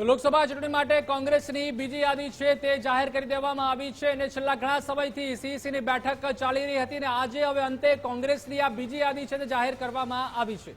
તો લોકસભા ચૂંટણી માટે કોંગ્રેસની બીજી યાદી છે તે જાહેર કરી દેવામાં આવી છે અને છેલ્લા ઘણા સમયથી સીસીની બેઠક ચાલી રહી હતી અને આજે હવે અંતે કોંગ્રેસની આ બીજી યાદી છે તે જાહેર કરવામાં આવી છે.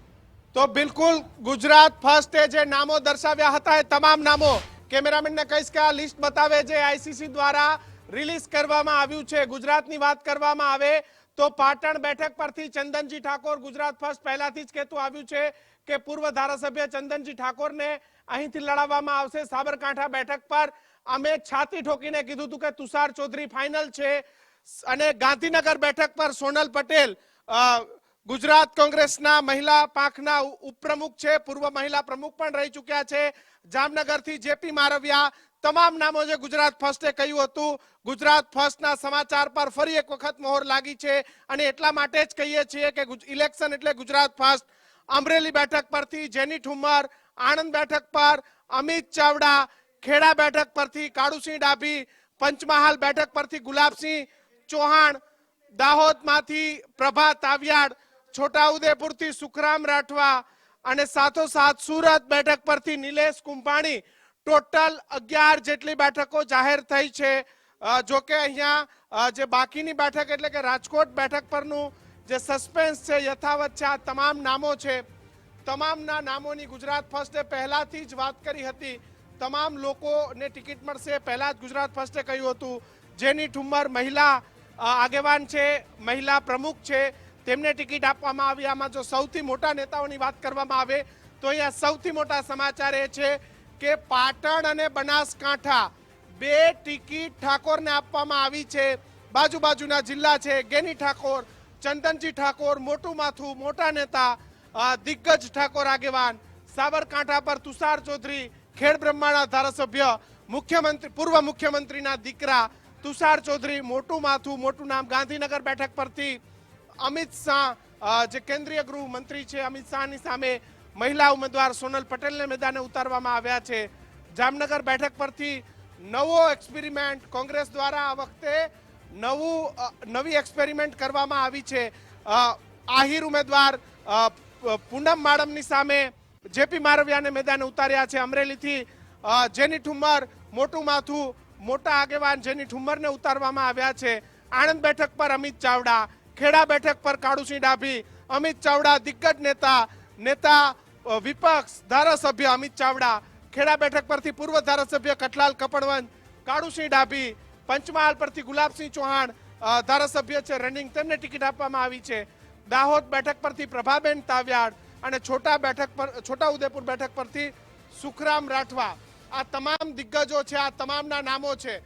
તો બિલકુલ ગુજરાત ફર્સ્ટે જે નામો દર્શાવ્યા હતા એ તમામ નામો કેમેરામેનને કહીશ કે આ લિસ્ટ બતાવે જે આઈસીસી દ્વારા રિલીઝ કરવામાં આવ્યું છે. ગુજરાતની વાત કરવામાં આવે તો પાટણ બેઠક પરથી ચંદનજી ઠાકોર ગુજરાત ફર્સ્ટ. પહેલાથી જ કહેતું આવ્યું છે કે પૂર્વ ધારાસભ્ય ચંદનજી ઠાકોરને અહીંથી લડાવવામાં આવશે. સાબરકાંઠા બેઠક પર અમે છાતી ઠોકીને કીધું હતું કે તુષાર ચૌધરી ફાઇનલ છે. અને ગાંધીનગર બેઠક પર સોનલ પટેલ ગુજરાત કોંગ્રેસના મહિલા પાંખના ઉપપ્રમુખ છે. પૂર્વ મહિલા પ્રમુખ પણ રહી ચૂક્યા છે. જામનગરથી જેપી મારવિયા તમામ નામો જે ગુજરાત ફર્સ્ટે કહ્યું હતું, ગુજરાત ફર્સ્ટના સમાચાર પર ફરી એક વખત મોહર લાગી છે અને એટલા માટે જ કહીએ છીએ કે ઇલેક્શન એટલે ગુજરાત ફર્સ્ટ. અમરેલી બેઠક પરથી જેની ઠુમર આણંદ બેઠક પર અમિત ચાવડા, ખેડા બેઠક પરથી કાળુસિંહ ડાભી, પંચમહાલ બેઠક પરથી ગુલાબસિંહ ચૌહાણ, દાહોદમાંથી પ્રભા તાવિયાડ, છોટાઉદેપુરથી સુખરામ રાઠવા અને સાથોસાથ સુરત બેઠક પરથી નિલેશ કુંભાણી ટોટલ અગિયાર જેટલી બેઠકો જાહેર થઈ છે. જો કે અહીંયા જે બાકીની બેઠક એટલે કે રાજકોટ બેઠક પરનું જે સસ્પેન્સ છે, યથાવત છે, આ તમામ નામો છે. તમામના નામોની ગુજરાત ફર્સ્ટે પહેલાથી જ વાત કરી હતી. તમામ લોકોને ટિકિટ મળશે. પહેલા જ ગુજરાત ફર્સ્ટે કહ્યું હતું. જેની ઠુમ્મર મહિલા આગેવાન છે, મહિલા પ્રમુખ છે, તેમને ટિકિટ આપવામાં આવી. આમાં જો સૌથી મોટા નેતાઓની વાત કરવામાં આવે, તો અહીંયા સૌથી મોટા સમાચાર એ છે કે પાટણ અને બનાસકાંઠા બે ટિકિટ ઠાકોરને આપવામાં આવી છે. બાજુ બાજુના જિલ્લા છે, ગેની ઠાકોર, ચંદનજી ઠાકોર, મોટું માથું, મોટા નેતા દિગ્ગજ ઠાકોર આગેવાન, સાબરકાંઠા પર તુષાર ચૌધરી, ખેડ બ્રહ્માના ધારાસભ્ય, મુખ્યમંત્રી, પૂર્વ મુખ્યમંત્રીના દીકરા, તુષાર ચૌધરી, મોટું માથું, મોટું નામ ગાંધીનગર બેઠક પરથી અમિત શાહ જે કેન્દ્રીય ગૃહ મંત્રી છે, અમિત શાહની સામે મહિલા ઉમેદવાર સોનલ પટેલને મેદાને ઉતારવામાં આવ્યા છે. જામનગર બેઠક પરથી નવો એક્સપેરિમેન્ટ કોંગ્રેસ દ્વારા આ વખતે નવું નવી એક્સપેરિમેન્ટ કરવામાં આવી છે. આહિર ઉમેદવાર પૂનમ માડમની સામે જેપી મારવિયાને મેદાને ઉતાર્યા છે અમરેલીથી. જેની ઠુમ્મર મોટું માથું, મોટા આગેવાન જેની ઠુમ્મરને ઉતારવામાં આવ્યા છે. આણંદ બેઠક પર અમિત ચાવડા, ખેડા બેઠક પર કાળુસિંહ ડાભી, અમિત ચાવડા દિગ્ગજ નેતા નેતા વિપક્ષ ધારાસભ્ય અમિત ચાવડા ખેડા બેઠક પરથી પૂર્વ ધારાસભ્ય કટલાલ કપડવંત, કાળુસિંહ ડાભી, પંચમહાલ પરથી ગુલાબસિંહ ચૌહાણ ધારાસભ્ય છે રનિંગ તેમને ટિકિટ આપવામાં આવી છે. દાહોદ બેઠક પરથી પ્રભાબેન તાવ્યાડ અને છોટા બેઠક પર, છોટા ઉદેપુર બેઠક પરથી સુખરામ રાઠવા. આ તમામ દિગ્ગજો છે, આ તમામના નામો છે.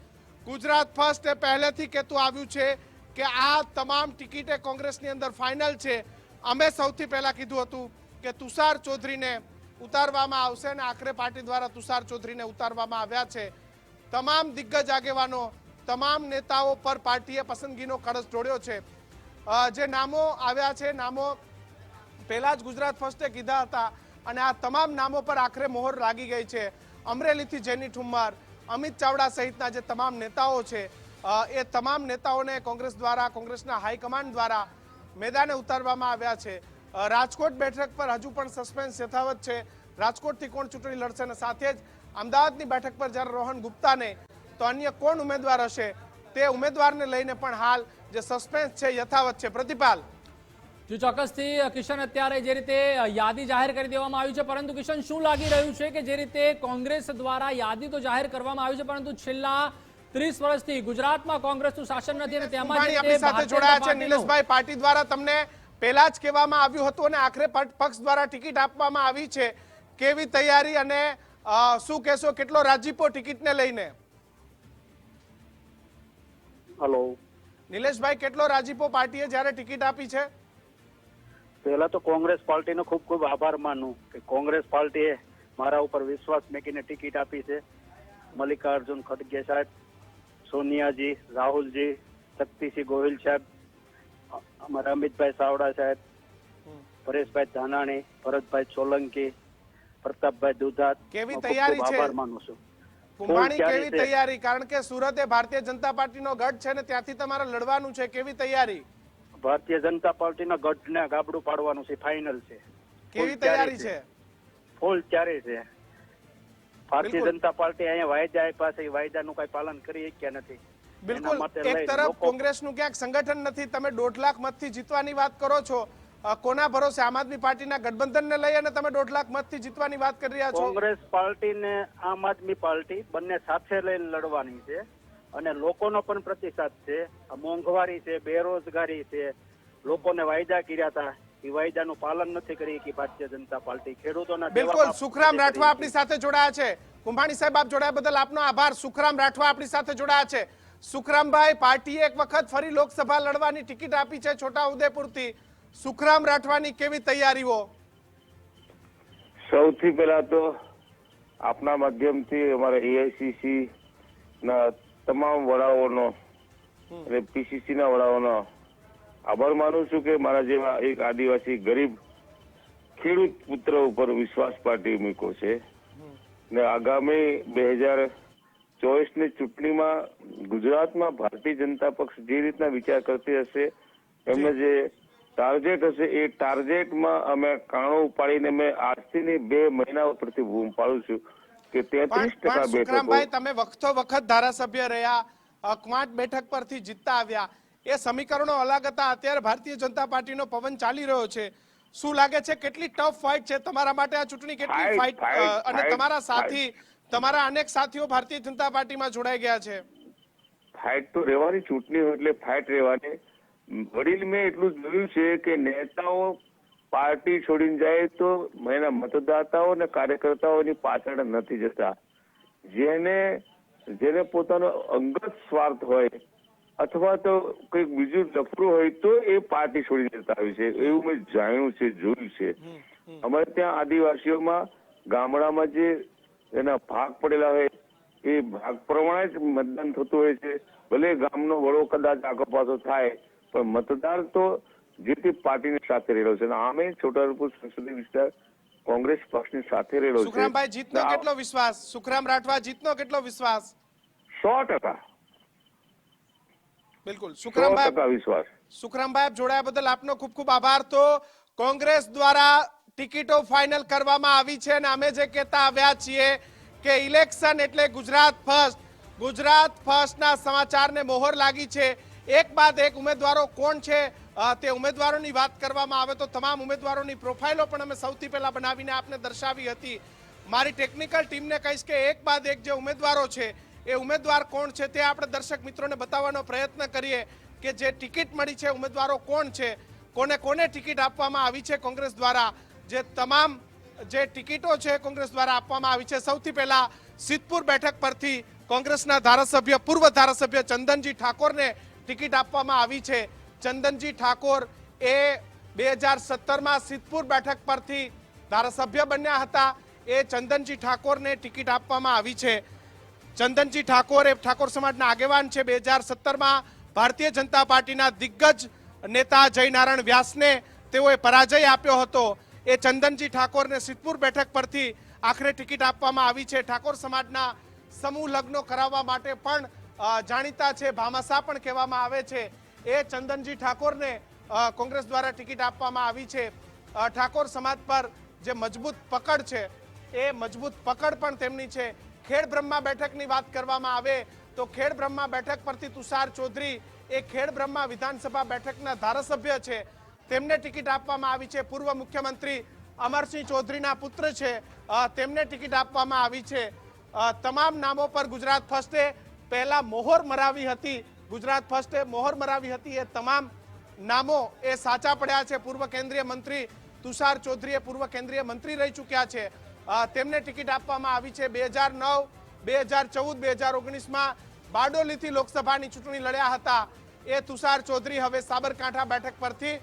ગુજરાત ફર્સ્ટ એ પહેલેથી કહેતું આવ્યું છે કે આ તમામ ટિકિટે કોંગ્રેસની અંદર ફાઇનલ છે. અમે સૌથી પહેલા કીધું હતું કે તુષાર ચૌધરીને ઉતારવામાં આવશે અને આખરે પાર્ટી દ્વારા તુષાર ચૌધરીને ઉતારવામાં આવ્યા છે. તમામ દિગ્ગજ આગેવાનો, તમામ નેતાઓ પર પાર્ટીએ પસંદગીનો કળશ જોડ્યો છે. જે નામો આવ્યા છે, નામો પહેલા જ ગુજરાત ફર્સ્ટે કીધા હતા અને આ તમામ નામો પર આખરે મોહર લાગી ગઈ છે. અમરેલીથી જેની ઠુમ્મર, અમિત ચાવડા સહિતના જે તમામ નેતાઓ છે એ તમામ નેતાઓને કોંગ્રેસ દ્વારા, કોંગ્રેસના હાઈકમાન્ડ દ્વારા મેદાને ઉતારવામાં આવ્યા છે. રાજકોટ બેઠક પર હજુ પણ સસ્પેન્સ યથાવત છે. રાજકોટથી કોણ ચૂંટણી લડશે અને સાથે જ અમદાવાદની બેઠક પર જ્યારે રોહન ગુપ્તાને તો અન્ય કોણ ઉમેદવાર હશે તે ઉમેદવારને લઈને પણ હાલ જે સસ્પેન્સ છે યથાવત છે. પ્રતિપાલ. જો ચોક્કસથી કિશન અત્યારે જે રીતે યાદી જાહેર કરી દેવામાં આવી છે પરંતુ કિશન શું લાગી રહ્યું છે કે જે રીતે કોંગ્રેસ દ્વારા યાદી તો જાહેર કરવામાં આવી છે પરંતુ છેલ્લા ત્રીસ વર્ષથી ગુજરાતમાં કોંગ્રેસનું શાસન નથી અને તેમાં આપણી સાથે જોડાયા છે. નિલેશભાઈ પાર્ટી દ્વારા તમને પહેલા જ કહેવામાં આવ્યું હતું અને આખરે પક્ષ દ્વારા ટિકિટ આપવામાં આવી છે. કેવી તૈયારી અને શું કહેશો કેટલો રાજીપો ટિકિટને લઈને? હલો. નિલેશભાઈ કેટલો રાજીપો પાર્ટીએ જ્યારે ટિકિટ આપી છે? પહેલા તો કોંગ્રેસ પાર્ટીનો ખૂબ ખૂબ આભાર માનું કે કોંગ્રેસ પાર્ટીએ મારા ઉપર વિશ્વાસ મેકીને ટિકિટ આપી છે. મલ્લિકાર્જુન ખડગે સાહેબ સોનિયાજી રાહુલજી શક્તિસિંહ ગોહિલ સાહેબ અમારા અમિતભાઈ સાવડા સાહેબ પરેશભાઈ ધાનાણી ભરતભાઈ સોલંકી પ્રતાપભાઈ દુધાત. કેવી તૈયારી છે? માનું છું. કુંભાણી કેવી તૈયારી? કારણ કે સુરત એ ભારતીય જનતા પાર્ટીનો ગઢ છે ને ત્યાંથી તમારે લડવાનું છે. કેવી તૈયારી? ભારતીય જનતા પાર્ટીના ગઢને ગાબડું પાડવાનું છે ફાઇનલ છે. કેવી તૈયારી છે? ફૂલ ચારે છે? ભારતીય જનતા પાર્ટી અહીંયા વાયદા આપ્યા છે એ વાયદાનું કઈ પાલન કરી શક્યા નથી. બિલકુલ. એક તરફ કોંગ્રેસનું ક્યાંક સંગઠન નથી તમે દોઢ લાખ મતથી જીતવાની વાત કરો છો. કોના ભરોસે? આમ આદમી પાર્ટીના ગઠબંધનને લઈ અને તમે દોઢ લાખ મતથી જીતવાની વાત કરી રહ્યા છો? કોંગ્રેસ પાર્ટી ને આમ આદમી પાર્ટી બંને સાથે લઈને લડવાની છે અને લોકોનો પણ પ્રતિસાદ છે. મોંઘવારી છે બેરોજગારી છે. લોકોને વાયદા કર્યા હતા. એ વાયદાનું પાલન નથી કરી કે ભારતીય જનતા પાર્ટી. ખેડૂતોના બિલકુલ. સુખરામ રાઠવા આપણી સાથે જોડાયા છે. કુંભાણી સાહેબ આપ જોડાયા બદલ આપનો આભાર. સુખરામ રાઠવા આપણી સાથે જોડાયા છે. સુખરામભાઈ પાર્ટીએ એક વખત ફરી લોકસભા લડવાની ટિકિટ આપી છે છોટા ઉદેપુરથી સુખરામ રાઠવાની કેવી તૈયારીઓ? સૌથી પહેલા તો આપના માધ્યમથી અમારા એઆઈસીસી ના તમામ વડાઓનો અને પીસીસી ના વડાઓનો આભાર માનું છું કે મારા જેવા એક આદિવાસી ગરીબ ખેડૂત પુત્ર ઉપર વિશ્વાસ પાર્ટી મૂક્યો છે. ને આગામી બે હજાર ચોવીસની ચૂંટણીમાં ગુજરાતમાં ભારતીય જનતા પક્ષ જે રીતના વિચાર કરતી હશે એમને જે ટાર્ગેટ હશે એ ટાર્ગેટમાં અમે કાણો ઉપાડીને મેં આજથી ની બે મહિના ઉપરથી બૂમ પાડું છું કે તેત્રીસ ટકા પણ તમે વખતો વખત ધારાસભ્ય રહ્યા અકવાંટ બેઠક પરથી જીતતા આવ્યા. એ સમીકરણો અલગ હતા. અત્યારે ભારતીય જનતા પાર્ટીનો પવન ચાલી રહ્યો છે. શું લાગે છે કેટલી ટફ ફાઇટ છે? તમારા માટે આ ચૂંટણી કેટલી ફાઇટ અને તમારા સાથી તમારા અનેક સાથીઓ ભારતીય જનતા પાર્ટીમાં જોડાઈ ગયા છે. ફાઇટ તો રહેવાની ચૂંટણી હોય એટલે ફાઇટ રહેવાની. વડીલ મેં એટલું જોયું છે કે નેતાઓ પાર્ટી છોડીને જાય તો એના મતદાતાઓ અને કાર્યકર્તાઓની પાછળ નથી જતા. જેને જેને પોતાનો અંગત સ્વાર્થ હોય અથવા તો કંઈક બીજું નફરું હોય તો એ પાર્ટી છોડી જતા હોય છે. એવું મેં જાણ્યું છે જોયું છે. અમારે ત્યાં આદિવાસીઓમાં ગામડામાં જે એના ભાગ પડેલા હોય. એ ભાગ પ્રમાણે જ મતદાન થતું હોય છે. ભલે ગામનો વડો કદાચ આગો પાછો થાય પણ મતદાર તો જે તે પાર્ટીની સાથે રહેલો છે. અને આમે છોટાઉદેપુર સંસદીય વિસ્તાર કોંગ્રેસ પક્ષની સાથે રહેલો છે. સુખરામભાઈ જીતનો કેટલો વિશ્વાસ? સુખરામ રાઠવા જીતનો કેટલો વિશ્વાસ? સો ટકા. બિલકુલ. સુખરામભાઈ વિશ્વાસ. સુખરામભાઈ આપ જોડાયા બદલ આપનો ખૂબ ખૂબ આભાર. તો કોંગ્રેસ દ્વારા ટિકિટો ફાઇનલ કરવામાં આવી છે અને અમે જે કહેતા આવ્યા છીએ કે ઇલેક્શન એટલે ગુજરાત ફર્સ્ટ. ગુજરાત ફર્સ્ટના સમાચારને મોહર લાગી છે. એક બાદ એક ઉમેદવારો કોણ છે તે ઉમેદવારોની વાત કરવામાં આવે તો તમામ ઉમેદવારોની પ્રોફાઇલો પણ અમે સૌથી પહેલાં બનાવીને આપને દર્શાવી હતી. મારી ટેકનિકલ ટીમને કહીશ કે એક બાદ એક જે ઉમેદવારો છે, એ ઉમેદવાર કોણ છે તે આપણે દર્શક મિત્રોને બતાવવાનો પ્રયત્ન કરીએ કે જે ટિકિટ મળી છે, ઉમેદવારો કોણ છે, કોને કોને ટિકિટ આપવામાં આવી છે કોંગ્રેસ દ્વારા. જે તમામ જે ટિકિટો છે કોંગ્રેસ દ્વારા આપવામાં આવી છે. સૌથી પહેલા સિદ્ધપુર બેઠક પરથી કોંગ્રેસના ધારાસભ્ય, પૂર્વ ધારાસભ્ય ચંદનજી ઠાકોરને ટિકિટ આપવામાં આવી છે. ચંદનજી ઠાકોર એ બે હજાર સત્તરમાં સિદ્ધપુર બેઠક પરથી ધારાસભ્ય બન્યા હતા. એ ચંદનજી ઠાકોરને ટિકિટ આપવામાં આવી છે. ચંદનજી ઠાકોર એ ઠાકોર સમાજના આગેવાન છે. બે હજાર સત્તરમાં ભારતીય જનતા પાર્ટીના દિગ્ગજ નેતા જયનારાયણ વ્યાસને તેઓએ પરાજય આપ્યો હતો. એ ચંદનજી ઠાકોરને સિદ્ધપુર બેઠક પરથી આખરે ટિકિટ આપવામાં આવી છે. ઠાકોર સમાજના સમૂહ લગ્નો કરાવવા માટે પણ જાણીતા છે, ભામાસા પણ કહેવામાં આવે છે. એ ચંદનજી ઠાકોરને કોંગ્રેસ દ્વારા ટિકિટ આપવામાં આવી છે. ઠાકોર સમાજ પર જે મજબૂત પકડ છે, એ મજબૂત પકડ પણ તેમની છે. ખેડ બ્રહ્મા બેઠકની વાત કરવામાં આવે તો ખેડ બ્રહ્મા બેઠક પરથી તુષાર ચૌધરી, એ ખેડ બ્રહ્મા વિધાનસભા બેઠકના ધારાસભ્ય છે. તેમને ટિકિટ આપવામાં આવી છે. પૂર્વ મુખ્યમંત્રી અમરસિંહ ચૌધરીના પુત્ર છે. તેમને ટિકિટ આપવામાં આવી છે. તમામ નામો પર ગુજરાત ફર્સ્ટે પહેલા મોહર મરાવી હતી. ગુજરાત ફર્સ્ટે મોહર મરાવી હતી એ તમામ નામો એ સાચા પડ્યા છે. પૂર્વ કેન્દ્રીય મંત્રી તુષાર ચૌધરી પૂર્વ કેન્દ્રીય મંત્રી રહી ચૂક્યા છે. તેમને ટિકિટ આપવામાં આવી છે. બે હજાર નવ, બે હજાર ચૌદ, બે હજાર ઓગણીસમાં બારડોલીથી લોકસભાની ચૂંટણી લડ્યા હતા. એ તુષાર ચૌધરી હવે સાબરકાંઠા બેઠક પરથી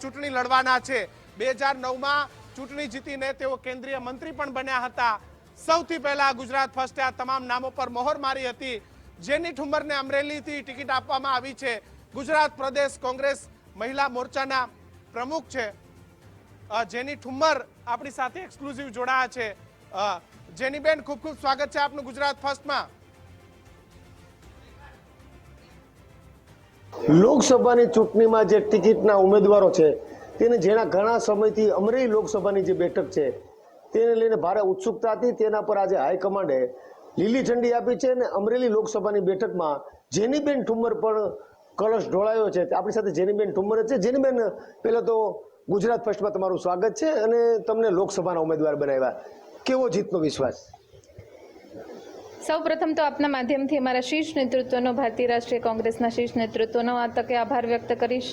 ચૂંટણી લડવાના છે. બે હજાર નવમાં ચૂંટણી જીતીને તેઓ કેન્દ્રીય મંત્રી પણ બન્યા હતા. સૌથી પહેલા ગુજરાત ફર્સ્ટે આ તમામ નામો પર મોહર મારી હતી. જેની ઠુમ્મરને અમરેલીથી ટિકિટ આપવામાં આવી છે. ગુજરાત પ્રદેશ કોંગ્રેસ મહિલા મોરચાના પ્રમુખ છે. જેની ઠુમ્મર આપણી સાથે એક્સક્લુઝિવ જોડાયા છે. જેની જેનીબેન ખૂબ ખૂબ સ્વાગત છે આપનું ગુજરાત ફર્સ્ટમાં. લોકસભાની ચૂંટણીમાં જે ટિકિટના ઉમેદવારો છે, તેને જેના ઘણા સમયથી અમરેલી લોકસભાની જે બેઠક છે, તેને લઈને ભારે ઉત્સુકતા હતી. તેના પર આજે હાઈકમાન્ડે લીલી ઝંડી આપી છે અને અમરેલી લોકસભાની બેઠકમાં જેનીબેન ઠુમ્મર પણ કળશ ઢોળાયો છે. આપણી સાથે જેનીબેન ઠુમ્મર જ છે. જેનીબેન, પહેલાં તો ગુજરાત ફર્સ્ટમાં તમારું સ્વાગત છે અને તમને લોકસભાના ઉમેદવાર બનાવ્યા. કેવો જીતનો વિશ્વાસ? સૌ પ્રથમ તો આપના માધ્યમથી અમારા શીર્ષ નેતૃત્વનો ભારતીય રાષ્ટ્રીય કોંગ્રેસના શીર્ષ નેતૃત્વનો આ તકે આભાર વ્યક્ત કરીશ.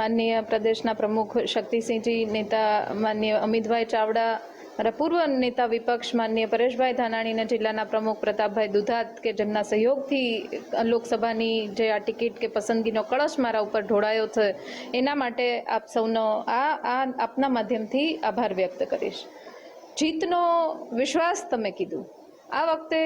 માનનીય પ્રદેશના પ્રમુખ શક્તિસિંહજી, નેતા માનનીય અમિતભાઈ ચાવડા, મારા પૂર્વ નેતા વિપક્ષ માનનીય પરેશભાઈ ધાનાણીના જિલ્લાના પ્રમુખ પ્રતાપભાઈ દુધાત કે જેમના સહયોગથી લોકસભાની જે આ ટિકિટ કે પસંદગીનો કળશ મારા ઉપર ઢોળાયો છે, એના માટે આપ સૌનો આ આ આપના માધ્યમથી આભાર વ્યક્ત કરીશ. જીતનો વિશ્વાસ તમે કીધું. આ વખતે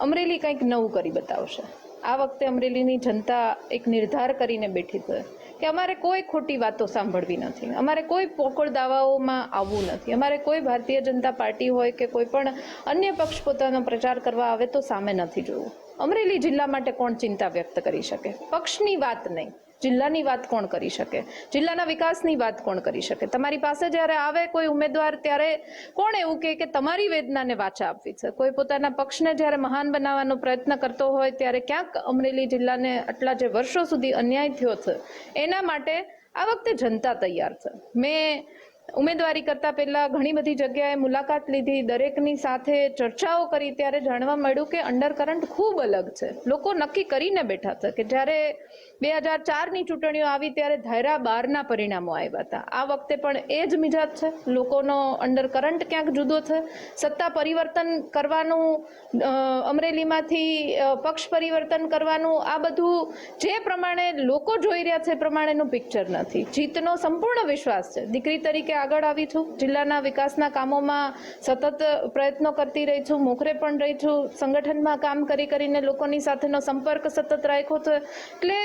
અમરેલી કંઈક નવું કરી બતાવશે. આ વખતે અમરેલીની જનતા એક નિર્ધાર કરીને બેઠી છે કે અમારે કોઈ ખોટી વાતો સાંભળવી નથી. અમારે કોઈ પોકળ દાવાઓમાં આવવું નથી. અમારે કોઈ ભારતીય જનતા પાર્ટી હોય કે કોઈ પણ અન્ય પક્ષ પોતાનો પ્રચાર કરવા આવે તો સામે નથી જોવું. અમરેલી જિલ્લા માટે કોણ ચિંતા વ્યક્ત કરી શકે? પક્ષની વાત નહીં. જિલ્લાની વાત કોણ કરી શકે? જિલ્લાના વિકાસની વાત કોણ કરી શકે? તમારી પાસે જ્યારે આવે કોઈ ઉમેદવાર, ત્યારે કોણ એવું કહે કે તમારી વેદનાને વાચા આપવી છે? કોઈ પોતાના પક્ષને જ્યારે મહાન બનાવવાનો પ્રયત્ન કરતો હોય, ત્યારે ક્યાંક અમરેલી જિલ્લાને આટલા જે વર્ષો સુધી અન્યાય થયો છે, એના માટે આ વખતે જનતા તૈયાર છે. મેં ઉમેદવારી કરતા પહેલા ઘણી બધી જગ્યાએ મુલાકાત લીધી. દરેકની સાથે ચર્ચાઓ કરી. ત્યારે જાણવા મળ્યું કે અંડરકરંટ ખૂબ અલગ છે. લોકો નક્કી કરીને બેઠા છે કે જ્યારે બે હજાર ચારની ચૂંટણીઓ આવી ત્યારે ધાયરા બારના પરિણામો આવ્યા હતા. આ વખતે પણ એ જ મિજાજ છે. લોકોનો અંડરકરંટ ક્યાંક જુદો છે. સત્તા પરિવર્તન કરવાનું અમરેલીમાંથી પક્ષ પરિવર્તન કરવાનું, આ બધું જે પ્રમાણે લોકો જોઈ રહ્યા છે પ્રમાણેનું પિક્ચર નથી. જીતનો સંપૂર્ણ વિશ્વાસ છે. દીકરી તરીકે આગળ આવી છું. જિલ્લાના વિકાસના કામોમાં સતત પ્રયત્નો કરતી રહી છું. મોખરે પણ રહી છું. સંગઠનમાં કામ કરી કરીને લોકોની સાથેનો સંપર્ક સતત રાખ્યો છે. એટલે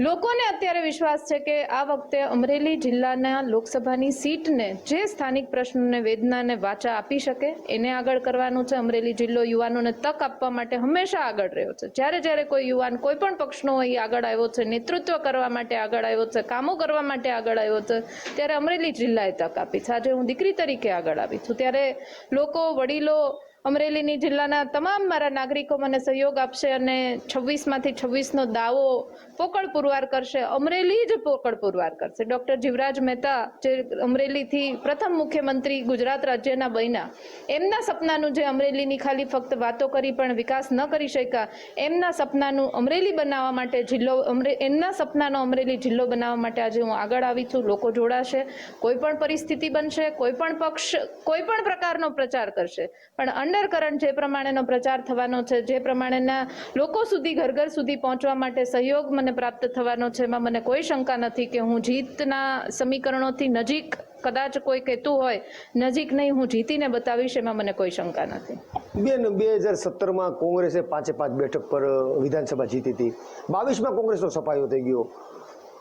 લોકોને અત્યારે વિશ્વાસ છે કે આ વખતે અમરેલી જિલ્લાના લોકસભાની સીટને જે સ્થાનિક પ્રશ્નોને વેદનાને વાચા આપી શકે, એને આગળ કરવાનું છે. અમરેલી જિલ્લો યુવાનોને તક આપવા માટે હંમેશા આગળ રહ્યો છે. જ્યારે જ્યારે કોઈ યુવાન કોઈ પણ પક્ષનો એ આગળ આવ્યો છે, નેતૃત્વ કરવા માટે આગળ આવ્યો છે, કામો કરવા માટે આગળ આવ્યો છે, ત્યારે અમરેલી જિલ્લાએ તક આપી છે. આજે હું દીકરી તરીકે આગળ આવી છું. ત્યારે લોકો, વડીલો અમરેલીની જિલ્લાના તમામ મારા નાગરિકો મને સહયોગ આપશે અને છવ્વીસમાંથી છવ્વીસનો દાવો પોકળ પુરવાર કરશે. અમરેલી જ પોકળ પુરવાર કરશે. ડૉક્ટર જીવરાજ મહેતા જે અમરેલીથી પ્રથમ મુખ્યમંત્રી ગુજરાત રાજ્યના બન્યા, એમના સપનાનું જે અમરેલીની ખાલી ફક્ત વાતો કરી પણ વિકાસ ન કરી શક્યા, એમના સપનાનું અમરેલી બનાવવા માટે જિલ્લો અમરે એમના સપનાનો અમરેલી જિલ્લો બનાવવા માટે આજે હું આગળ આવી છું. લોકો જોડાશે. કોઈ પણ પરિસ્થિતિ બનશે, કોઈ પણ પક્ષ, કોઈ પણ પ્રકારનો પ્રચાર કરશે. પણ અંડરકરંટ જે પ્રમાણેનો પ્રચાર થવાનો છે, જે પ્રમાણેના લોકો સુધી, ઘર ઘર સુધી પહોંચવા માટે સહયોગ મને પ્રાપ્ત થવાનો છે, એમાં મને કોઈ શંકા નથી કે હું જીતના સમીકરણોથી નજીક કદાચ કોઈ કહેતું હોય, નજીક નહીં હું જીતીને બતાવીશ, એમાં મને કોઈ શંકા નથી. બેન, બે હજાર સત્તરમાં કોંગ્રેસે પાંચે પાંચ બેઠક પર વિધાનસભા જીતી હતી. બાવીસમાં કોંગ્રેસનો સફાયો થઈ ગયો.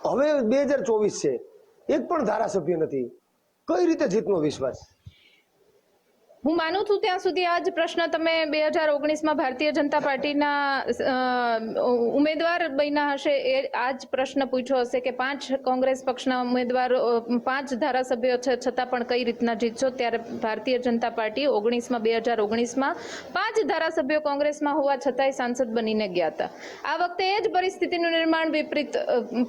હવે બે હજાર ચોવીસ છે. એક પણ ધારાસભ્ય નથી. કઈ રીતે જીતનો વિશ્વાસ? હું માનું છું ત્યાં સુધી આ જ પ્રશ્ન તમે બે હજાર ઓગણીસમાં ભારતીય જનતા પાર્ટીના ઉમેદવાર બન્યા હશે એ આ જ પ્રશ્ન પૂછ્યો હશે કે પાંચ કોંગ્રેસ પક્ષના ઉમેદવારો પાંચ ધારાસભ્યો છે છતાં પણ કઈ રીતના જીતશો? ત્યારે ભારતીય જનતા પાર્ટી ઓગણીસમાં, બે હજાર ઓગણીસમાં પાંચ ધારાસભ્યો કોંગ્રેસમાં હોવા છતાંય સાંસદ બનીને ગયા હતા. આ વખતે એ જ પરિસ્થિતિનું નિર્માણ વિપરીત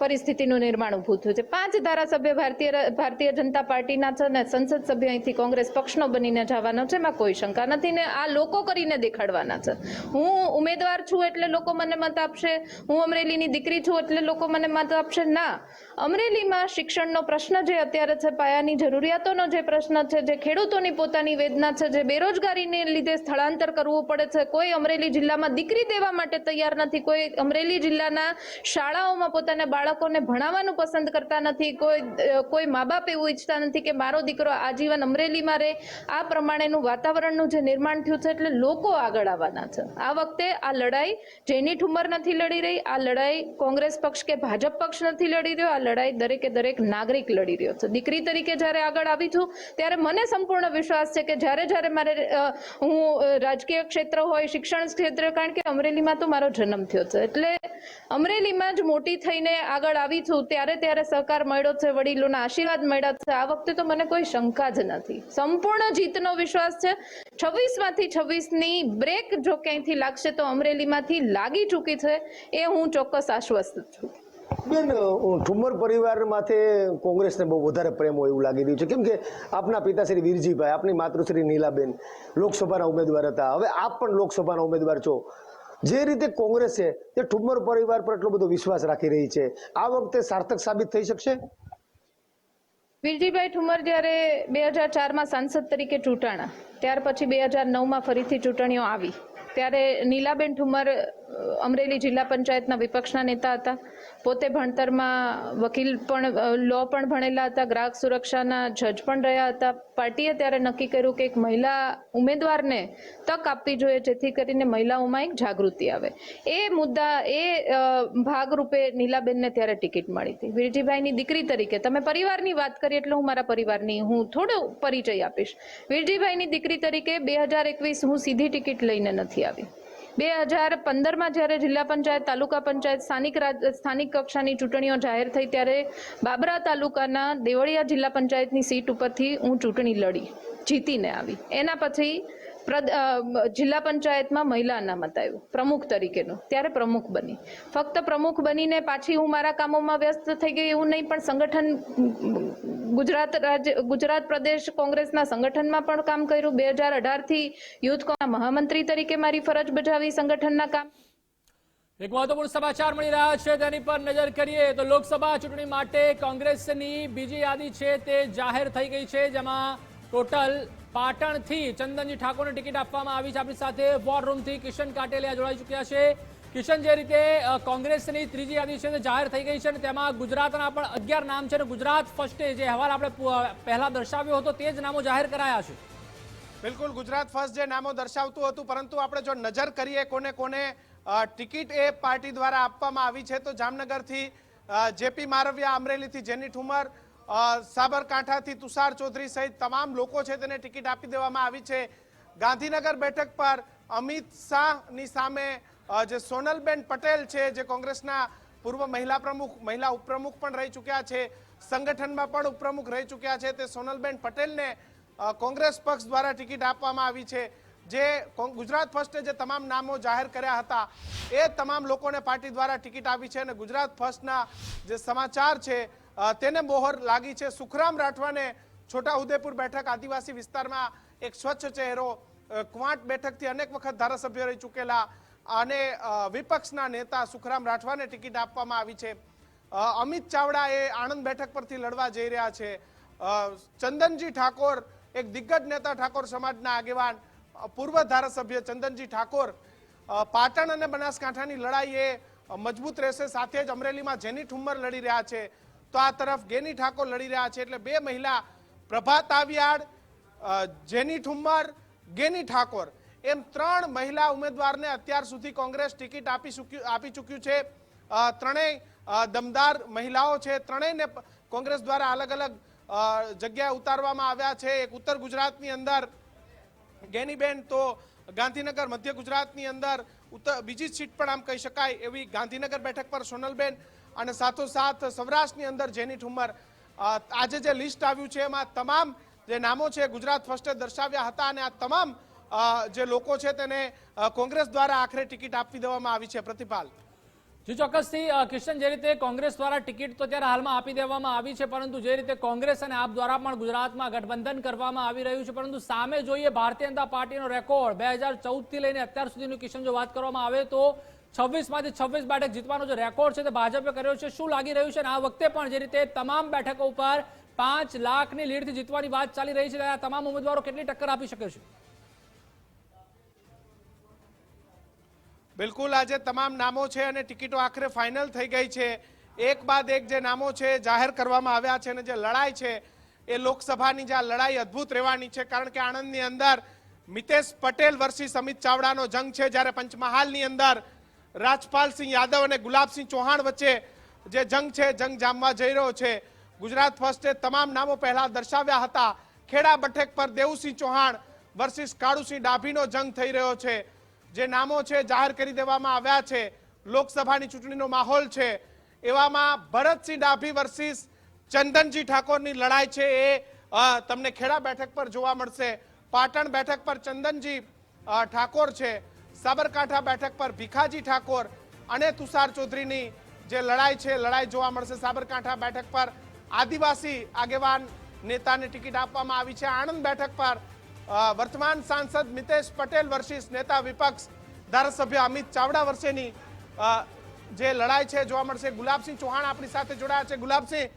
પરિસ્થિતિનું નિર્માણ ઊભું થયું છે. પાંચ ધારાસભ્ય ભારતીય ભારતીય જનતા પાર્ટીના છે ને સંસદ સભ્ય અહીંથી કોંગ્રેસ પક્ષનો બનીને જવાનો એમાં કોઈ શંકા નથી ને આ લોકો કરીને દેખાડવાના છે. હું ઉમેદવાર છું એટલે લોકો મને મત આપશે. હું અમરેલીની દીકરી છું એટલે લોકો મને મત આપશે. ના, અમરેલીમાં શિક્ષણનો પ્રશ્ન જે અત્યારે છે, પાયાની જરૂરિયાતોનો જે પ્રશ્ન છે, જે ખેડૂતોની પોતાની વેદના છે, જે બેરોજગારીને લીધે સ્થળાંતર કરવું પડે છે, કોઈ અમરેલી જિલ્લામાં દીકરી દેવા માટે તૈયાર નથી, કોઈ અમરેલી જિલ્લાના શાળાઓમાં પોતાના બાળકોને ભણાવવાનું પસંદ કરતા નથી, કોઈ કોઈ મા બાપ એવું ઈચ્છતા નથી કે મારો દીકરો આજીવન અમરેલીમાં રહે. આ પ્રમાણેનું પ્રકારનું વાતાવરણનું જે નિર્માણ થયું છે એટલે લોકો આગળ આવવાના છે. આ વખતે આ લડાઈ જેની ઠુમર નથી લડી રહી, આ લડાઈ કોંગ્રેસ પક્ષ કે ભાજપ પક્ષ નથી લડી રહ્યો, આ લડાઈ દરેકે દરેક નાગરિક લડી રહ્યો છે. દીકરી તરીકે જ્યારે આગળ આવી છું, ત્યારે મને સંપૂર્ણ વિશ્વાસ છે કે જ્યારે જ્યારે મારે હું રાજકીય ક્ષેત્ર હોય, શિક્ષણ ક્ષેત્ર, કારણ કે અમરેલીમાં તો મારો જન્મ થયો છે. એટલે અમરેલીમાં જ મોટી થઈને આગળ આવી છું, ત્યારે ત્યારે સહકાર મળ્યો છે, વડીલોના આશીર્વાદ મળ્યા છે. આ વખતે તો મને કોઈ શંકા જ નથી. સંપૂર્ણ જીતનો વિશ્વાસ છે? છવ્વીસમાંથી છવ્વીસની બ્રેક જો ક્યાંયથી લાગશે તો અમરેલીમાંથી લાગી ચૂકી છે એ હું ચોક્કસ આશ્વસ્ત છું. બેન ઠુમ્મર પરિવાર માથે કોંગ્રેસને બહુ વધારે પ્રેમ હોય એવું લાગી રહ્યું છે. કેમ કે આપના પિતાશ્રી વીરજીભાઈ, આપની માતૃશ્રી નીલાબેન લોકસભાના ઉમેદવાર હતા. હવે આપ પણ લોકસભાના ઉમેદવાર છો. જે રીતે કોંગ્રેસ છે તે ઠુમ્મર પરિવાર પર એટલો બધો વિશ્વાસ રાખી રહી છે, આ વખતે સાર્થક સાબિત થઈ શકશે? વીરજીભાઈ ઠુમર જ્યારે બે હજાર ચારમાં સાંસદ તરીકે ચૂંટાણા, ત્યાર પછી બે હજાર નવમાં ફરીથી ચૂંટણીઓ આવી. ત્યારે નીલાબેન ઠુમર અમરેલી જિલ્લા પંચાયતના વિપક્ષના નેતા હતા. પોતે ભણતરમાં વકીલ પણ લો પણ ભણેલા હતા. ગ્રાહક સુરક્ષાના જજ પણ રહ્યા હતા. પાર્ટીએ ત્યારે નક્કી કર્યું કે એક મહિલા ઉમેદવારને તક આપવી જોઈએ, જેથી કરીને મહિલાઓમાં એક જાગૃતિ આવે. એ મુદ્દા, એ ભાગરૂપે નીલાબેનને ત્યારે ટિકિટ મળી હતી. વીરજીભાઈની દીકરી તરીકે, તમે પરિવારની વાત કરી એટલે હું મારા પરિવારની, હું થોડો પરિચય આપીશ. વીરજીભાઈની દીકરી તરીકે બે હજાર એકવીસ હું સીધી ટિકિટ લઈને નથી આવી. બે હજાર પંદરમાં જ્યારે જિલ્લા પંચાયત, તાલુકા પંચાયત, સ્થાનિક સ્થાનિક કક્ષાની ચૂંટણીઓ જાહેર થઈ ત્યારે બાબરા તાલુકાના દેવળિયા જિલ્લા પંચાયતની સીટ ઉપરથી હું ચૂંટણી લડી, જીતીને આવી. એના પછી જિલ્લા પંચાયતમાં મહિલા અનામત આવ્યું, પ્રમુખ તરીકેનું, ત્યારે પ્રમુખ બની. ફક્ત પ્રમુખ બનીને પાછી હું મારા કામોમાં વ્યસ્ત થઈ ગઈ એવું નહીં, પણ સંગઠન, ગુજરાત રાજ્ય, ગુજરાત પ્રદેશ કોંગ્રેસના સંગઠનમાં પણ કામ કર્યું. બે હજાર અઢારથી યુથ મહામંત્રી તરીકે મારી ફરજ બજાવી સંગઠનના કામ. એક મહત્વપૂર્ણ સમાચાર મળી રહ્યા છે, તેની પર નજર કરીએ તો લોકસભા ચૂંટણી માટે કોંગ્રેસની બીજી યાદી છે તે જાહેર થઈ ગઈ છે, જેમાં ટોટલ પાટણથી ચંદનજી ઠાકોરને ટિકિટ આપવામાં આવી છે. આપણી સાથે વોર રૂમથી કિશન કાટેલિયા જોડાઈ ચૂક્યા છે. કિશન, જે રીતે કોંગ્રેસની ત્રીજી યાદી છે જાહેર થઈ ગઈ છે અને તેમાં ગુજરાતના પણ અગિયાર નામ છે અને ગુજરાત ફર્સ્ટે જે અહેવાલ આપણે પહેલા દર્શાવ્યો હતો તે જ નામો જાહેર કરાયા છે. બિલકુલ, ગુજરાત ફર્સ્ટ જે નામો દર્શાવતું હતું, પરંતુ આપણે જો નજર કરીએ કોને કોને ટિકિટ એ પાર્ટી દ્વારા આપવામાં આવી છે, તો જામનગરથી જેપી મારવિયા અમરેલીથી જેની ઠુમર સાબરકાંઠાથી તુષાર ચૌધરી સહિત તમામ લોકો છે તેને ટિકિટ આપી દેવામાં આવી છે. ગાંધીનગર બેઠક પર અમિત શાહની સામે જે સોનલબેન પટેલ છે, જે કોંગ્રેસના પૂર્વ મહિલા પ્રમુખ, મહિલા ઉપપ્રમુખ પણ રહી ચૂક્યા છે, સંગઠનમાં પણ ઉપપ્રમુખ રહી ચૂક્યા છે, તે સોનલબેન પટેલને કોંગ્રેસ પક્ષ દ્વારા ટિકિટ આપવામાં આવી છે. જે ગુજરાત ફર્સ્ટે જે તમામ નામો જાહેર કર્યા હતા, એ તમામ લોકોને પાર્ટી દ્વારા ટિકિટ આપી છે અને ગુજરાત ફર્સ્ટના જે સમાચાર છે તેને મોહર લાગી છે. સુખરામ રાઠવાને છોટાઉદેપુર બેઠક આદિવાસી વિસ્તારમાં એક સ્વચ્છ ચહેરો ક્વાંટ બેઠકથી અનેક વખત ધારાસભ્ય રહી ચૂકેલા અને વિપક્ષના નેતા સુખરામ રાઠવાને ટિકિટ આપવામાં આવી છે. અમિત ચાવડા એ આણંદ બેઠક પરથી લડવા જઈ રહ્યા છે. ચંદનજી ઠાકોર એક દિગ્ગજ નેતા ઠાકોર સમાજના આગેવાન પૂર્વ ધારાસભ્ય ચંદનજી ઠાકોર પાટણ અને બનાસકાંઠાની લડાઈ એ મજબૂત રહેશે. સાથે જ અમરેલીમાં જેની ઠુમ્મર લડી રહ્યા છે. તો આ તરફ ગેની ઠાકોર લડી રહ્યા છે એટલે બે મહિલા, પ્રભાત આવિયાડ જેની ઠુમ્મર, ગેની ઠાકોર, એમ ત્રણ મહિલા ઉમેદવારને અત્યાર સુધી કોંગ્રેસ ટિકિટ આપી ચૂક્યું આપી ચૂક્યું છે. ત્રણેય દમદાર મહિલાઓ છે. ત્રણેયને કોંગ્રેસ દ્વારા અલગ અલગ જગ્યાએ ઉતારવામાં આવ્યા છે. એક ઉત્તર ગુજરાતની અંદર ગેનીબેન, તો ગાંધીનગર મધ્ય ગુજરાતની અંદર ઉત્તર, બીજી સીટ પણ આમ કહી શકાય એવી ગાંધીનગર બેઠક પર સોનલબેન અને સાથોસાથ સૌરાષ્ટ્રની અંદર જેની ઠુમર આજે જે લિસ્ટ આવ્યું છે એમાં તમામ જે નામો છે ગુજરાત ફર્સ્ટે દર્શાવ્યા હતા અને આ તમામ જે લોકો છે તેને કોંગ્રેસ દ્વારા આખરે ટિકિટ આપી દેવામાં આવી છે. પ્રતિપાલ. જો, ચોક્કસથી કિશન, જે રીતે કોંગ્રેસ દ્વારા ટિકિટ તો ત્યારે હાલમાં આપી દેવામાં આવી છે, પરંતુ જે રીતે કોંગ્રેસ અને આપ દ્વારા પણ ગુજરાતમાં ગઠબંધન કરવામાં આવી રહ્યું છે, પરંતુ સામે જોઈએ ભારતીય જનતા પાર્ટીનો રેકોર્ડ બે હજાર ચૌદથી લઈને અત્યાર સુધીનું કિશન, જો વાત કરવામાં આવે તો છવ્વીસમાંથી છવ્વીસ બેઠક જીતવાનો જે રેકોર્ડ છે તે ભાજપે કર્યો છે. શું લાગી રહ્યું છે? અને આ વખતે પણ જે રીતે તમામ બેઠકો ઉપર પાંચ લાખની લીડથી જીતવાની વાત ચાલી રહી છે. ત્યારે તમામ ઉમેદવારો કેટલી ટક્કર આપી શકે છે? બિલકુલ, આજે તમામ નામો છે અને ટિકિટો આખરે ફાઇનલ થઈ ગઈ છે. એક બાદ એક જે નામો છે જાહેર કરવામાં આવ્યા છે અને જે લડાઈ છે એ લોકસભાની જે આ લડાઈ અદ્ભુત રહેવાની છે. કારણ કે આણંદની અંદર મિતેશ પટેલ વર્ષી સમિત ચાવડાનો જંગ છે. જ્યારે પંચમહાલની અંદર રાજપાલસિંહ યાદવ અને ગુલાબસિંહ ચૌહાણ વચ્ચે જે જંગ છે, જંગ જામવા જઈ રહ્યો છે, ગુજરાત ફર્સ્ટે તમામ નામો પહેલા દર્શાવ્યા હતા. ખેડા બેઠક પર દેવુસિંહ ચૌહાણ વર્સિસ કાળુસિંહ ડાભીનો જંગ થઈ રહ્યો છે. જે નામો છે, જાહેર કરી દેવામાં આવ્યા છે. લોકસભાની ચૂંટણીનો માહોલ છે. એવામાં ભરતસિંહ ડાભી વર્સિસ ચંદનજી ઠાકોરની લડાઈ છે એ તમને ખેડા બેઠક પર જોવા મળશે. પાટણ બેઠક પર ચંદનજી ઠાકોર છે. સાબરકાંઠા બેઠક પર ભીખાજી ઠાકોર અને તુષાર ચૌધરીની જે લડાઈ છે, લડાઈ જોવા મળશે સાબરકાંઠા બેઠક પર. આદિવાસી આગેવાન નેતાને ટિકિટ આપવામાં આવી છે. આણંદ બેઠક પર વર્તમાન સાંસદ મિતેશ પટેલ વર્ષિસ નેતા વિપક્ષ ધારાસભ્ય અમિત ચાવડા વર્ષેની જે લડાઈ છે જોવા મળશે. ગુલાબસિંહ ચૌહાણ આપણી સાથે જોડાયા છે. ગુલાબસિંહ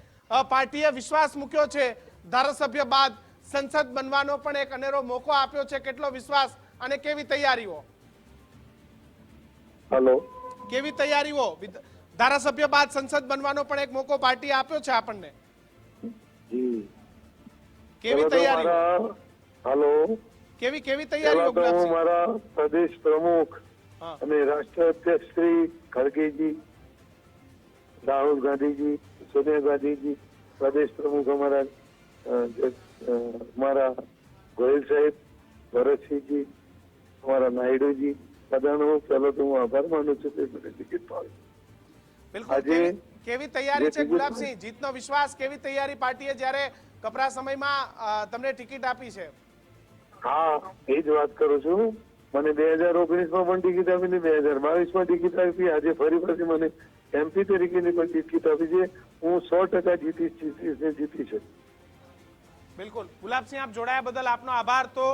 પાર્ટીએ વિશ્વાસ મૂક્યો છે. ધારાસભ્ય બાદ સંસદ બનવાનો પણ એક અનેરો મોકો આપ્યો છે. કેટલો વિશ્વાસ અને કેવી તૈયારીઓ? હલો. કેવી તૈયારીઓ? ધારાસભ્ય બાદ સંસદ બનવાનો પણ એક મોકો પાર્ટી આપ્યો છે આપણને. કેવી તૈયારી? હલો. કેવી કેવી તૈયારીઓ હું મારા પ્રદેશ પ્રમુખ અને રાષ્ટ્ર અધ્યક્ષ શ્રી ખડગેજી રાહુલ ગાંધીજી સોનિયા ગાંધીજી પ્રદેશ પ્રમુખ અમારા અમારા ગોયલ સાહેબ ભરતસિંહજી અમારા નાયડુજી બધાનો પહેલો હું આભાર માનું છું તે મને ટિકિટ પાડી. બિલકુલ. કેવી તૈયારી છે ગુલાબસિંહ? જીતનો વિશ્વાસ કેવી તૈયારી પાર્ટીએ જ્યારે કપરા સમયમાં તમને ટિકિટ આપી છે? હા એ જ વાત કરું છું. મને બે હજાર ઓગણીસમાં પણ ટિકિટ આપી બે હજાર બાવીસમાં ટિકિટ આપી. આજે ફરી પાછી મને એમપી તરીકેની પણ ટિકિટ આપી છે. હું સો ટકા જીતીશ જીતીશ જીતી છે બિલકુલ. ગુલાબસિંહ આપ જોડાયા બદલ આપનો આભાર. તો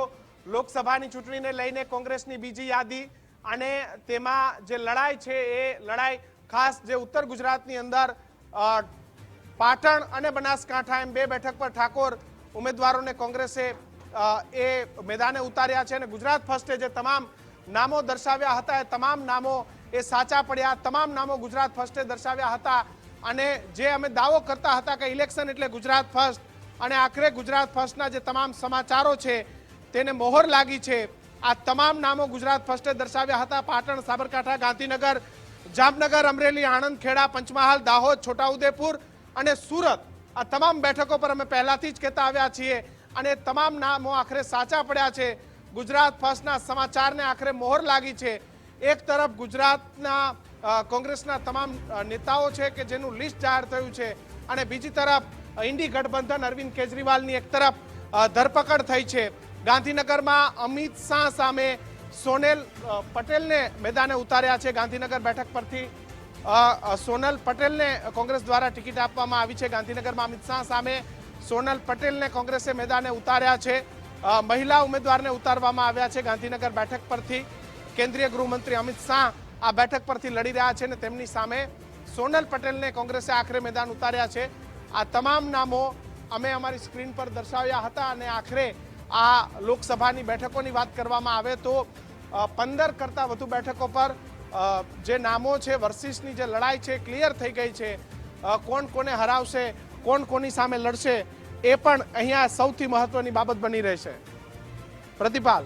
લોકસભાની ચૂંટણીને લઈને કોંગ્રેસની બીજી યાદી અને તેમાં જે લડાઈ છે એ લડાઈ ખાસ જે ઉત્તર ગુજરાતની અંદર પાટણ અને બનાસકાંઠા એમ બે બેઠક પર ઠાકોર ઉમેદવારોને કોંગ્રેસે એ મેદાને ઉતાર્યા છે અને ગુજરાત ફર્સ્ટે જે તમામ નામો દર્શાવ્યા હતા એ તમામ નામો એ સાચા પડ્યા. તમામ નામો ગુજરાત ફર્સ્ટે દર્શાવ્યા હતા અને જે અમે દાવો કરતા હતા કે ઇલેક્શન એટલે ગુજરાત ફર્સ્ટ અને આખરે ગુજરાત ફર્સ્ટના જે તમામ સમાચારો છે તેને મોહર લાગી છે આ તમામ નામો ગુજરાત ફર્સ્ટે દર્શાવ્યા હતા. પાટણ, સાબરકાંઠા, ગાંધીનગર, જામનગર, અમરેલી આણંદ ખેડા પંચમહાલ, દાહોદ, છોટાઉદેપુર અને સુરત. આ તમામ બેઠકો પર અમે પહેલાથી જ કહેતા આવ્યા છીએ અને તમામ નામો આખરે સાચા પડ્યા છે. ગુજરાત ફર્સ્ટના સમાચારને આખરે મોહર લાગી છે. એક તરફ ગુજરાતના કોંગ્રેસના તમામ નેતાઓ છે કે જેનું લિસ્ટ જાહેર થયું છે અને બીજી તરફ ઇન્ડી ગઠબંધન અરવિંદ કેજરીવાલની એક તરફ ધરપકડ થઈ છે. ગાંધીનગરમાં અમિત શાહ સામે સોનેલ પટેલને મેદાને ઉતાર્યા છે. ગાંધીનગર બેઠક પરથી સોનલ પટેલને કોંગ્રેસ દ્વારા ટિકિટ આપવામાં આવી છે. ગાંધીનગરમાં અમિત શાહ સામે સોનલ પટેલને કોંગ્રેસે મેદાને ઉતાર્યા છે. મહિલા ઉમેદવારને ઉતારવામાં આવ્યા છે. ગાંધીનગર બેઠક પરથી કેન્દ્રીય ગૃહમંત્રી અમિત શાહ આ બેઠક પરથી લડી રહ્યા છે અને તેમની સામે સોનલ પટેલને કોંગ્રેસે આખરે મેદાન ઉતાર્યા છે. આ તમામ નામો અમે અમારી સ્ક્રીન પર દર્શાવ્યા હતા અને આખરે આ લોકસભાની બેઠકોની વાત કરવામાં આવે તો પંદર કરતાં વધુ બેઠકો પર જે નામો છે, વર્સિસની જે લડાઈ છે, ક્લિયર થઈ ગઈ છે. કોણ કોને હરાવશે, કોણ કોની સામે લડશે, એ પણ અહીંયા સૌથી મહત્વની બાબત બની રહેશે. પ્રતિપાલ.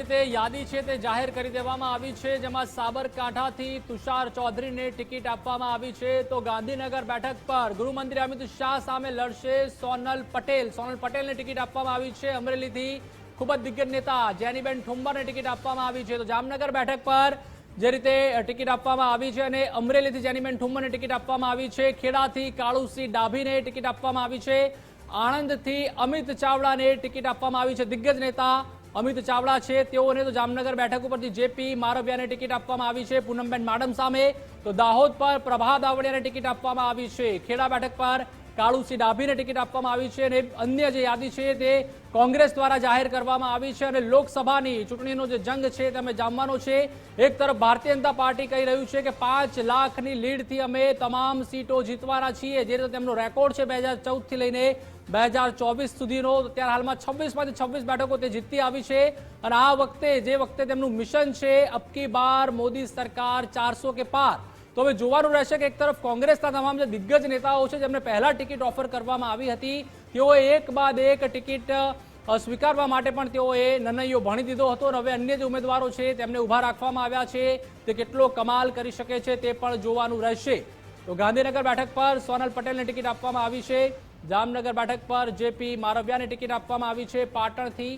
કે તે યાદી છે તે જાહેર કરી દેવામાં આવી છે, જેમાં સાબરકાંઠાથી તુષાર ચૌધરીને ટિકિટ આપવામાં આવી છે. તો ગાંધીનગર બેઠક પર ગૃહમંત્રી અમિત શાહ સામે લડશે સોનલ પટેલ. સોનલ પટેલને ટિકિટ આપવામાં આવી છે. અમરેલીથી ખૂબ જ દિગ્ગજ નેતા જેનીબેન ઠુંબરને ટિકિટ આપવામાં આવી છે. તો જામનગર બેઠક પર જે રીતે ટિકિટ આપવામાં આવી છે અને અમરેલીથી જેનીબેન ઠુંબરને ટિકિટ આપવામાં આવી છે. ખેડાથી કાળુસિંહ ડાભીને ટિકિટ આપવામાં આવી છે. આણંદથી અમિત ચાવડાને ટિકિટ આપવામાં આવી છે. દિગ્ગજ નેતા અમિત ચાવડા છે. તેઓને તો જામનગર બેઠક ઉપરથી જેપી મારવિયાને ટિકિટ આપવામાં આવી છે. પૂનમબેન માડમ સામે તો દાહોદ પર પ્રભા દાવડિયાને ટિકિટ આપવામાં આવી છે. ખેડા બેઠક પર કાળુસિંહ ડાભીને ટિકિટ આપવામાં આવી છે અને અન્ય જે યાદી છે તે કોંગ્રેસ દ્વારા જાહેર કરવામાં આવી છે અને લોકસભાની ચૂંટણીનો જે જંગ છે તે અમે જામવાનો છે. એક તરફ ભારતીય જનતા પાર્ટી કહી રહ્યું છે કે પાંચ લાખની લીડથી અમે તમામ સીટો જીતવાના છીએ. જે રીતે તેમનો રેકોર્ડ છે બે હજાર ચૌદથી લઈને બે હજાર ચોવીસ સુધીનો ત્યારે હાલમાં છવ્વીસમાંથી છવ્વીસ બેઠકો તે જીતી આવી છે. અને આ વખતે, જે વખતે તેમનું મિશન છે, અબકી બાર મોદી સરકાર ચારસો કે પાર. તો હવે જોવાનું રહેશે કે એક તરફ કોંગ્રેસના તમામ જે દિગ્ગજ નેતાઓ છે, જેમને પહેલા ટિકિટ ઓફર કરવામાં આવી હતી તેઓ એક બાદ એક ટિકિટ સ્વીકારવા માટે પણ તેઓએ નનૈયો ભણી દીધો હતો અને હવે અન્ય જે ઉમેદવારો છે, તેમને ઊભા રાખવામાં આવ્યા છે. તે કેટલો કમાલ કરી શકે છે તે પણ જોવાનું રહેશે. તો ગાંધીનગર બેઠક પર સોનલ પટેલને ટિકિટ આપવામાં આવી છે. જામનગર બેઠક પર જેપી મારવિયાને ટિકિટ આપવામાં આવી છે પાટણથી.